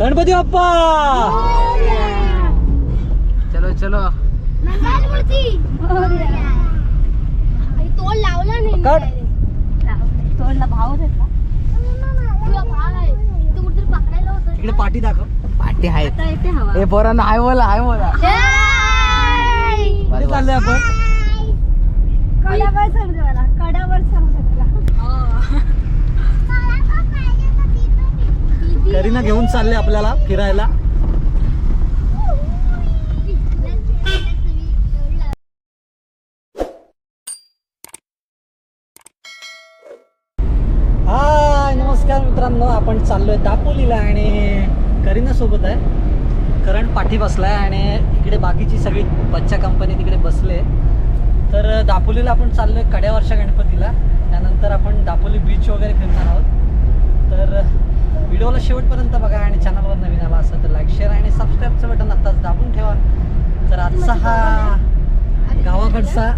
गणपती बाप्पा! चलो चलो. तोड लावला नाही पकड. तोडला भाव आहे. इकडे पाठी दाखव. पाठी आहेत. आता येते हवा. हे पोरांना आहे बोला आहे बोला. चाललोय आपण? समजा समजा करीना घेऊन चालले आपल्याला फिरायला. हाय नमस्कार मित्रांनो आपण चाललोय दापोलीला आणि करीना सोबत आहे. करण पाठी बसलाय आणि इकडे बाकीची सगळी बच्चा कंपनी तिकडे बसले. तर दापोलीला आपण चाललोय कड्यावरच्या गणपतीला. त्यानंतर आपण दापोली बीच वगैरे फिरणार आहोत. व्हिडिओला शेवटपर्यंत बघा आणि चॅनलवर नवीन आला असेल तर लाईक शेअर आणि सबस्क्राईबचं बटन आत्ताच दाबून ठेवा. तर आजचा हा गावाकडचा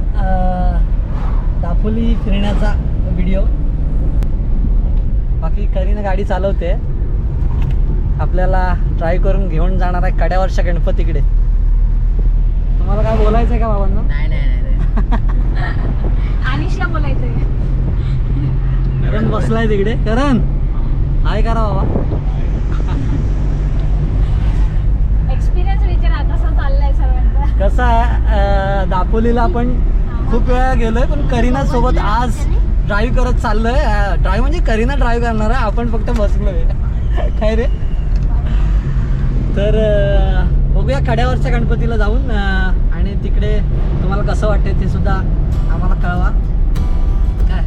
दापोली फिरण्याचा व्हिडिओ बाकी करीनं गाडी चालवते. आपल्याला ट्राय करून घेऊन जाणार आहे कड्यावरच्या गणपतीकडे. तुम्हाला काय बोलायचं आहे का बाबांना? नाही नाही नाही अनिशला बोलायचंय. करण बसलाय तिकडे. करण! हाय करा बाबा. एक्सपिरियन्स विचारा कसा चाललाय सर्वांचा कसं आहे दापोलीला आपण खूप वेळा गेलोय पण करीना सोबत आज ड्राईव्ह करत चाललोय. ड्राईव्ह म्हणजे करीना ड्राईव्ह करणार आहे आपण फक्त बसलोय. काय रे? तर बघूया कड्यावरच्या गणपतीला जाऊन आणि तिकडे तुम्हाला कसं वाटतंय ते सुद्धा आम्हाला कळवा. काय?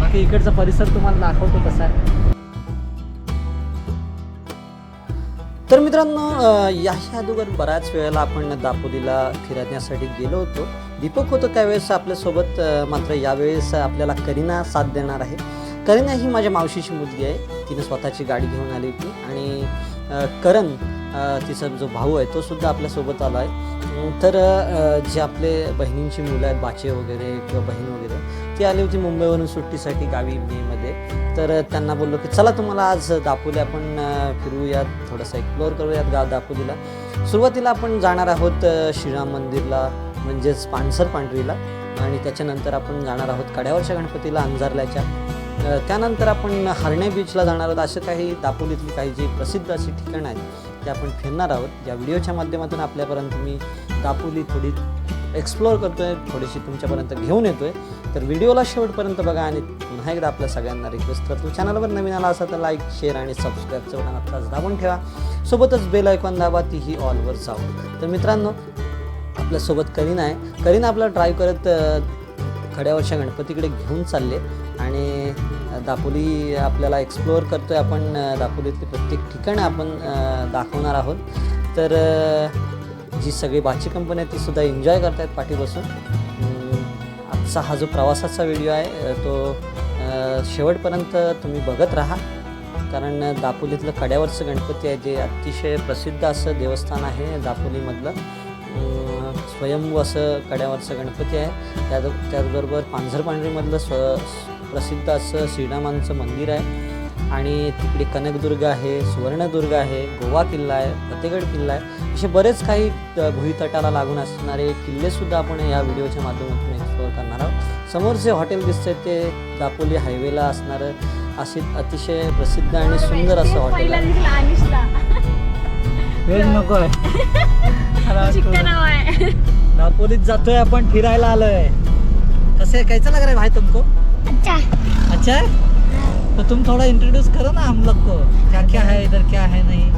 बाकी इकडचा परिसर तुम्हाला दाखवतो कसा आहे. तर मित्रांनो या याही अगोदर बऱ्याच वेळेला आपण दापोलीला फिरण्यासाठी गेलो होतो. दीपक होतो त्यावेळेस आपल्यासोबत मात्र यावेळेस आपल्याला करीना साथ देणार आहे. करीना ही माझ्या मावशीची मुलगी आहे. तिने स्वतःची गाडी घेऊन आली होती आणि करण तिचा जो भाऊ आहे तो सुद्धा आपल्यासोबत आला आहे. तर जे आपले बहिणींची मुलं आहेत बाचे वगैरे किंवा बहीण वगैरे ती आली होती मुंबईवरून सुट्टीसाठी गावी मेमध्ये तर त्यांना बोललो की चला तुम्हाला आज दापोली आपण फिरूयात थोडंसं एक्सप्लोअर करूयात गाव दापोलीला. सुरुवातीला आपण जाणार आहोत श्रीराम मंदिरला म्हणजेच पानसर पांढरीला. आणि त्याच्यानंतर आपण जाणार आहोत कड्यावरच्या गणपतीला अंजारल्याच्या. त्यानंतर आपण हरणे बीचला जाणार आहोत. असे काही दापोलीतली काही जी प्रसिद्ध अशी ठिकाणं आहेत ते आपण फिरणार आहोत. या व्हिडिओच्या माध्यमातून आपल्यापर्यंत मी दापोली थोडी एक्सप्लोअर करतोय थोडीशी तुमच्यापर्यंत घेऊन येतोय. तर व्हिडिओला शेवटपर्यंत बघा आणि पुन्हा एकदा आपल्या सगळ्यांना रिक्वेस्ट करतो. चॅनलवर नवीन आला असा तर लाईक शेअर आणि सबस्क्राईबचं बटन आत्ताच दाबून ठेवा. सोबतच बेल ऐकून दाबा तीही ऑलवर जाऊ तर मित्रांनो आपल्यासोबत करीना आहे. करीना आपला ड्राईव्ह करत खड्यावरच्या गणपतीकडे घेऊन चालले आणि दापोली आपल्याला एक्सप्लोअर करतोय. आपण दापोलीतले दापोलीतली प्रत्येक ठिकाणं आपण दाखवणार आहोत. तर जी सगळी बाची कंपनी आहे ती सुद्धा एन्जॉय करतायत पाठी बसून आजचा हा जो प्रवासाचा व्हिडिओ आहे तो शेवटपर्यंत तुम्ही बघत राहा. कारण दापोलीतलं कड्यावरचं गणपती आहे जे अतिशय प्रसिद्ध असं देवस्थान आहे दापोलीमधलं. स्वयंभू असं कड्यावरचं गणपती आहे. त्या त्याचबरोबर पांझरपांढरीमधलं स्व प्रसिद्ध असं श्रीरामांचं मंदिर आहे. आणि तिकडे कनकदुर्ग आहे सुवर्णदुर्ग आहे गोवा किल्ला आहे फतेगड किल्ला आहे असे बरेच काही भुईतटाला लागून असणारे किल्लेसुद्धा आपण या व्हिडिओच्या माध्यमातून एक्सप्लोअर करणार आहोत. समोर जे हॉटेल दिसतंय ते दापोली हायवेला असणारं असे अतिशय प्रसिद्ध आणि सुंदर असं हॉटेल नको आहे. दापोलीत जातोय आपण फिरायला आलोय. कसं आहे कैसा लग रहा है भाई तुमको? अच्छा. अच्छा तो तुम थोड़ा इंट्रोड्यूस करो ना हम लोग को क्या क्या है इधर क्या है नहीं?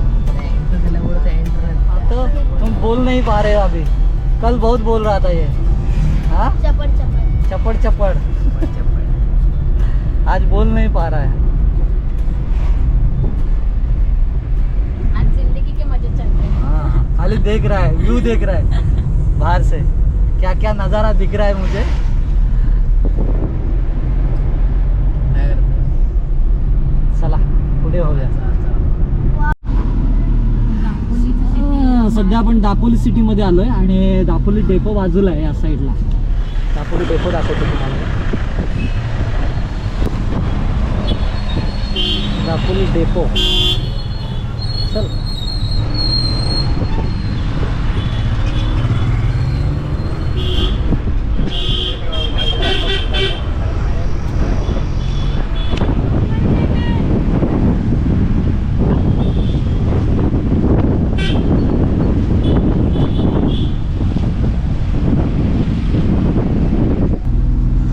हाँ, तो तुम बोल नहीं पा रहे हो अभी। कल बहुत बोल रहा था ये। हाँ? चपट चपट चपड़ चपड़। आज बोल नहीं पा रहा है। आज जिंदगी के मजे चल रहे हैं। हाँ खाली देख रहा है व्यू देख रहा है बाहर से। क्या क्या नज़ारा दिख रहा है मुझे चला होऊया अं, सध्या आपण दापोली सिटीमध्ये आलोय आणि दापोली डेपो बाजूला आहे या साईडला दापोली डेपो दाखवतो तुम्हाला. दापोली डेपो चल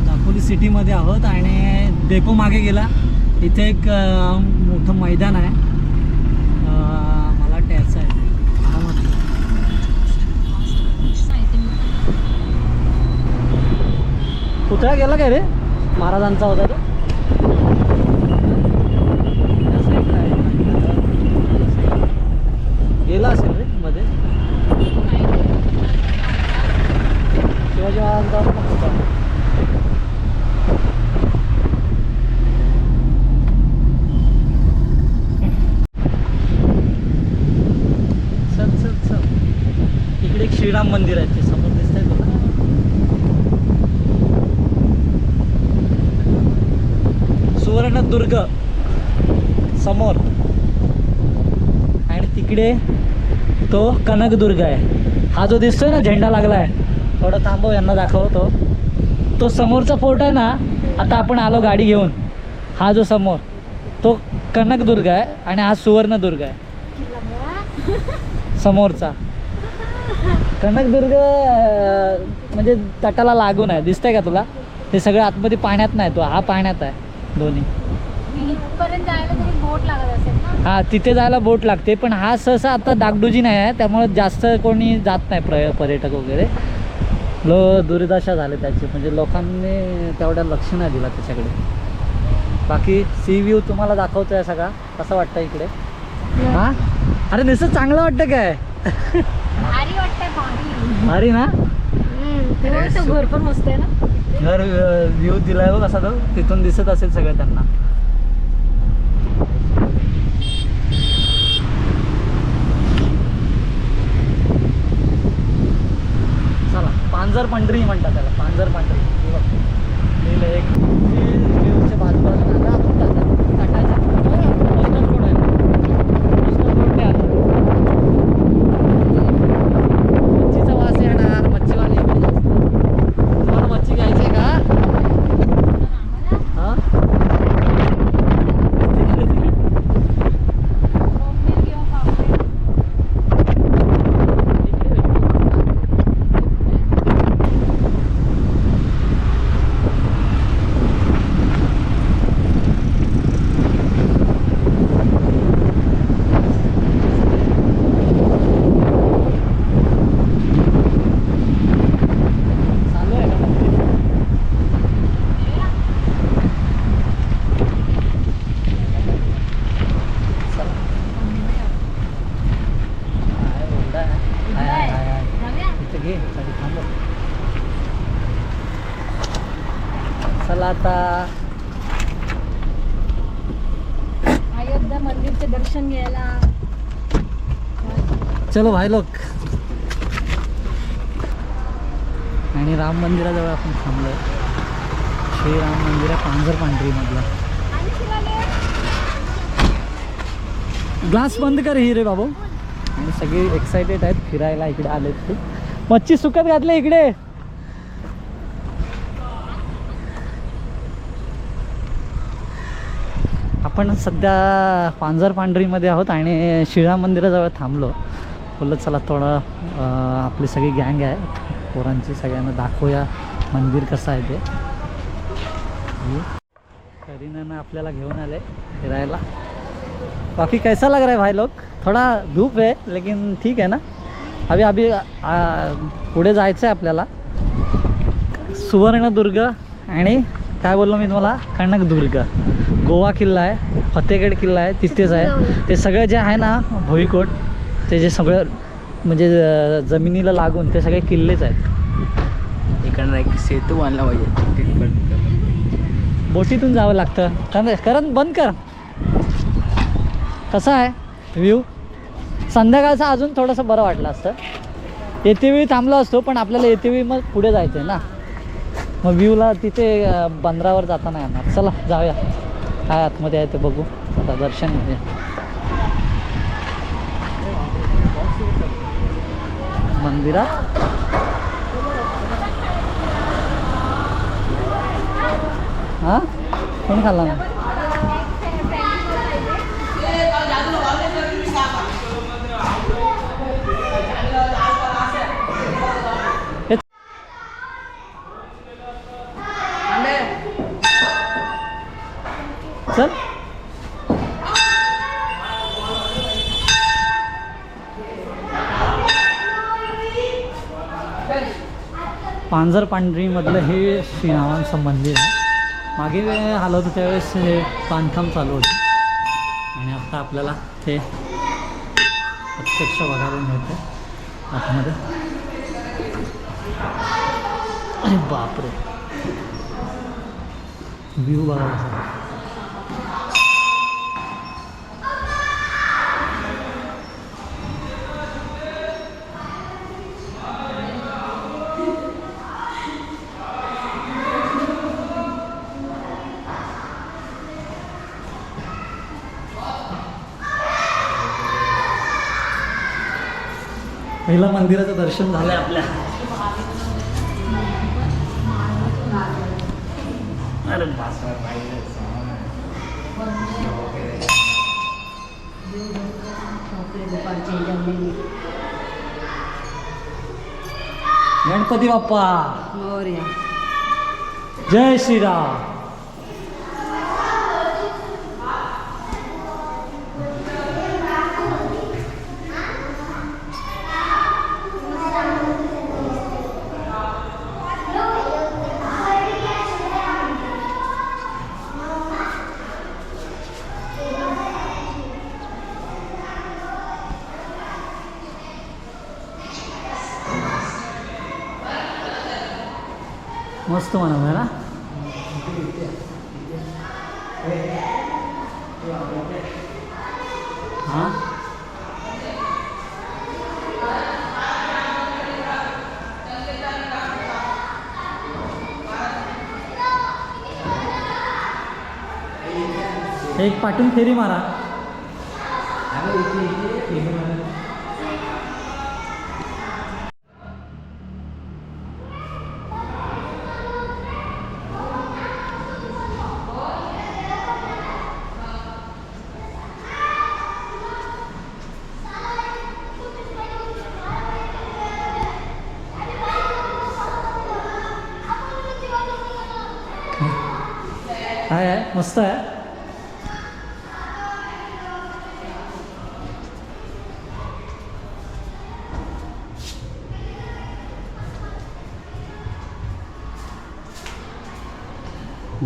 दापोली सिटीमध्ये आहोत आणि डेपो मागे गेला. इथे एक मोठं मैदान आहे. मला वाटतं आहे. आरामात. पुतळा गेला काय रे? महाराजांचा होता तो त्या साईडला आहे. गेला असेल रे मध्ये शिवाजी महाराजांचा पण होता चल चल चल श्रीराम मंदिर आहे ते समोर दिसतंय बघा. सुवर्णदुर्ग समोर. आणि तिकडे तो कनकदुर्ग आहे. हा जो दिसतोय ना झेंडा लागला आहे थोडं थांबव यांना दाखवतो. तो समोरचा फोर्ट आहे ना आता आपण आलो गाडी घेऊन. हा जो समोर तो कनकदुर्ग आहे आणि हा सुवर्णदुर्ग आहे. समोरचा. कनकदुर्ग म्हणजे तटाला लागून आहे. दिसतंय का तुला? हे सगळं आतमध्ये पाण्यात नाही तो हा पाण्यात आहे दोन्ही. हा तिथे जायला बोट लागते पण हा सहसा आता डागडुजी नाही आहे त्यामुळे जास्त कोणी जात नाही प्र पर्यटक वगैरे. लो दुर्दशा झाले त्याची म्हणजे लोकांनी तेवढ्या लक्ष नाही दिला त्याच्याकडे. बाकी सी व्ह्यू तुम्हाला दाखवतोय सगळा कसं वाटतं इकडे? हा? अरे नुसतं चांगलं वाटतं काय? भारी वाटतंय भारी भारी ना? घर पण मस्त आहे ना? घर व्ह्यू दिलाय बघ असा तो. तिथून दिसत असेल सगळं त्यांना. चला पांजर पांढरी म्हणतात त्याला. पांजर पांढरी. लिहिलं एक व्ह्यूच्या बाजूबाजूला आता आपण टाटा- टाटाच्या postal code आहे. Postal code ते आलं. मच्छीचा वास येणार मच्छीवाले इकडे जास्त. तुम्हाला मच्छी घ्यायची आहे का हा चालू आहे का मच्छी? चला. आहे, उघडा आहे. आहे, आहे, आहे, आहे. इथं घे साठी थांबव चला आता अयोध्या मंदिरचे दर्शन घ्यायला चलो भाई लोक आणि राम मंदिराजवळ आपण थांबलोय. श्रीराम मंदिर आहे पांझर पांढरीमधलं. ग्लास बंद कर ही रे बाबू. आणि सगळे एक्साइटेड आहेत फिरायला इकडे आलेत ते. मच्छी सुकत घातले इकडे. आपण सध्या पांजर पांढरीमध्ये आहोत आणि श्रीराम मंदिराजवळ थांबलो. बोललं चला थोडं आपली सगळी गँग आहे पोरांची सगळ्यांना दाखवूया मंदिर कसं आहे ते. करीनानं आपल्याला घेऊन आले फिरायला. बाकी कैसा लग रहा है भाई लोग? थोडा धूप है लेकिन ठीक है ना? अभी अभी पुढे जायचं आहे आपल्याला. सुवर्णदुर्ग आणि काय बोललो मी तुम्हाला? कनकदुर्ग गोवा किल्ला आहे फतेगड किल्ला आहे तिथेच आहे. ते सगळं जे आहे ना भुईकोट ते जे सगळं म्हणजे जमिनीला लागून ते सगळे किल्लेच आहेत. इकडनं एक सेतू बांधला पाहिजे. बोटीतून जावं लागतं. कारण कारण बंद कर. कसं आहे? व्ह्यू संध्याकाळचं अजून थोडंसं बरं वाटलं असतं. येते वेळी थांबलो असतो पण आपल्याला येते वेळी मग पुढे जायचं आहे ना. मग व्ह्यूला तिथे बंदरावर जाता नाही येणार. चला जाऊया. काय आतमध्ये आहे ते बघू. आता दर्शन घेऊया. मंदिरात हा कोणी खाल्ला पांजर पांढरीमधलं हे श्रीरामांचं मंदिर आहे. मागे वेळ आलं होतं त्यावेळेस हे बांधकाम चालू होते. आणि आता आपल्याला ते प्रत्यक्ष बघायला मिळतं आतमध्ये. अरे बापरे. व्ह्यू बघायला पहिलं मंदिराचं दर्शन झालंय आपल्या. अरे गणपती बाप्पा. जय श्रीराम. मस्त बनवलं ना. हां? एक पाठून फेरी मारा. काय आहे मस्त आहे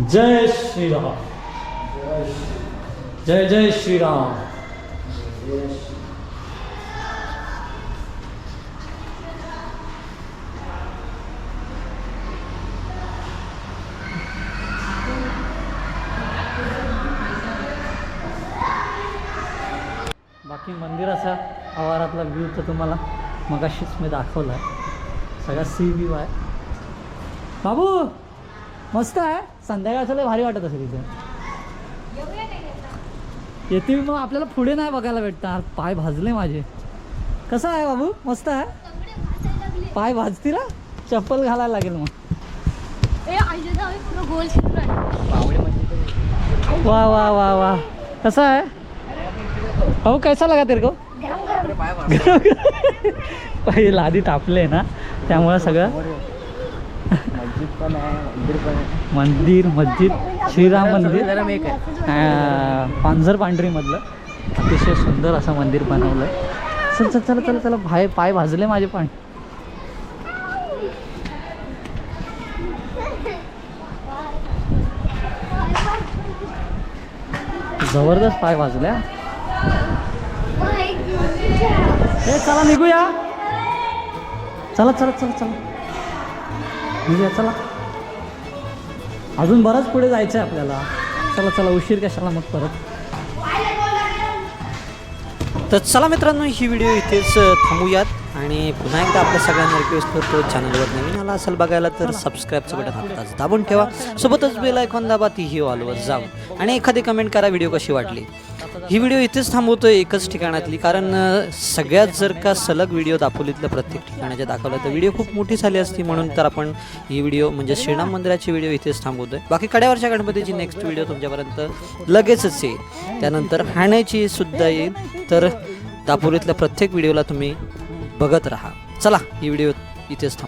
जय श्रीराम जय जय श्रीराम बाकी मंदिराचा आवारातला व्ह्यू तर तुम्हाला मगाशीच मी दाखवला आहे सगळा सी व्ह्यू आहे. बाबू मस्त आहे. संध्याकाळचं लय भारी वाटत असेल इथे. येते मी मग आपल्याला पुढे नाही बघायला भेटणार. पाय भाजले माझे. कसं आहे बाबू? मस्त आहे? पाय भाजतील? चप्पल घालायला लागेल मग. वाह वाह वाह वाह कसं आहे? भाऊ कैसा लगा तेरे को पाय लादी तापले ना त्यामुळं सगळं. मंदिर मस्जिद श्रीराम मंदिर गरम एक आहे पांझर पांढरीमधलं. अतिशय सुंदर असं मंदिर बनवलं चल चल चला चला चला भाय पाय भाजले माझे पण. जबरदस्त पाय भाजल्या. ए चला निघूया. चला चला चला चला. निघूया चला. अजून बरंच पुढे जायचं आहे आपल्याला. चला चला उशीर कशाला मग परत. तर चला मित्रांनो ही व्हिडिओ इथेच थांबूयात. आणि पुन्हा एकदा आपल्या सगळ्यांना रिक्वेस्ट करतो चॅनलवर नवीन आला असेल बघायला तर सबस्क्राईबचं बटन आत्ताच दाबून ठेवा. सोबतच बेल आयकॉन दाबा तीही ऑलवर जाऊन. आणि एखादी कमेंट करा व्हिडिओ कशी वाटली? ही व्हिडिओ इथेच थांबवतो एकच ठिकाणातली कारण सगळ्यात जर का सलग व्हिडिओ दापोलीतल्या प्रत्येक ठिकाणाच्या दाखवला तर व्हिडिओ खूप मोठी झाली असती म्हणून तर आपण ही व्हिडिओ म्हणजे श्रीराम मंदिराची व्हिडिओ इथेच थांबवतोय. बाकी कड्यावरच्या गणपतीची नेक्स्ट व्हिडिओ तुमच्यापर्यंत लगेचच येईल. त्यानंतर हाण्याची सुद्धा येईल. तर दापोलीतल्या प्रत्येक व्हिडिओला तुम्ही बघत राहा. चला ही व्हिडिओ इथेच थांब